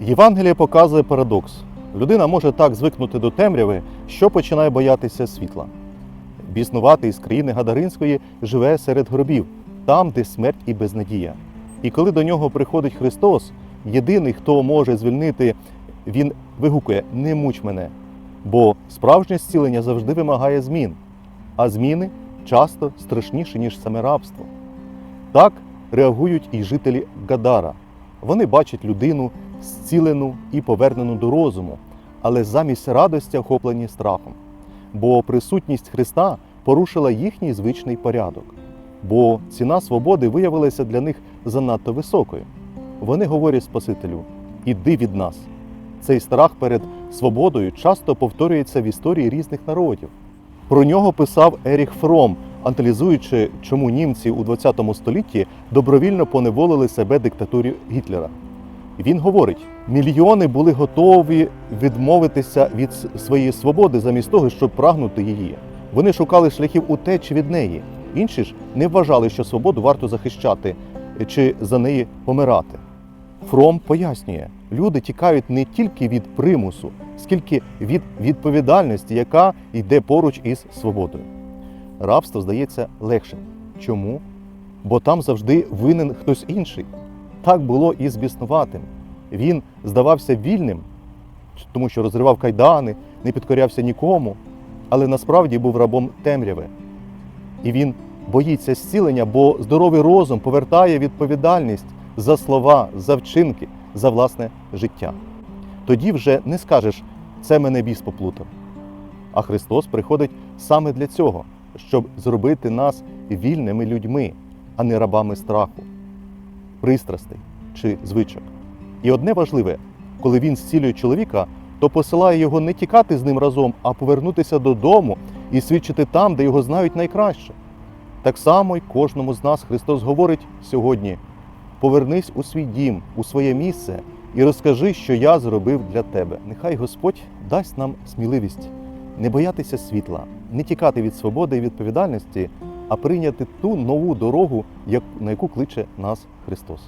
Євангеліє показує парадокс. Людина може так звикнути до темряви, що починає боятися світла. Біснувати із країни Гадаринської живе серед гробів, там, де смерть і безнадія. І коли до нього приходить Христос, єдиний, хто може звільнити, він вигукує: Не муч мене. Бо справжнє зцілення завжди вимагає змін, а зміни часто страшніші, ніж саме рабство. Так реагують і жителі Гадара. Вони бачать людину зцілену і повернену до розуму, але замість радості охоплені страхом. Бо присутність Христа порушила їхній звичний порядок. Бо ціна свободи виявилася для них занадто високою. Вони говорять Спасителю: іди від нас. Цей страх перед свободою часто повторюється в історії різних народів. Про нього писав Еріх Фром, аналізуючи, чому німці у ХХ столітті добровільно поневолили себе диктатурі Гітлера. Він говорить: мільйони були готові відмовитися від своєї свободи замість того, щоб прагнути її. Вони шукали шляхів утечі від неї. Інші ж не вважали, що свободу варто захищати чи за неї помирати. Фром пояснює, люди тікають не тільки від примусу, скільки від відповідальності, яка йде поруч із свободою. Рабство здається легшим. Чому? Бо там завжди винен хтось інший. Так було і з біснуватим. Він здавався вільним, тому що розривав кайдани, не підкорявся нікому, але насправді був рабом темряви. І він боїться зцілення, бо здоровий розум повертає відповідальність за слова, за вчинки, за власне життя. Тоді вже не скажеш, це мене біс поплутав. А Христос приходить саме для цього, щоб зробити нас вільними людьми, а не рабами страху, пристрастей чи звичок. І одне важливе, коли він зцілює чоловіка, то посилає його не тікати з ним разом, а повернутися додому і свідчити там, де його знають найкраще. Так само й кожному з нас Христос говорить сьогодні: повернись у свій дім, у своє місце і розкажи, що я зробив для тебе. Нехай Господь дасть нам сміливість не боятися світла, не тікати від свободи і відповідальності, а прийняти ту нову дорогу, на яку кличе нас Христос.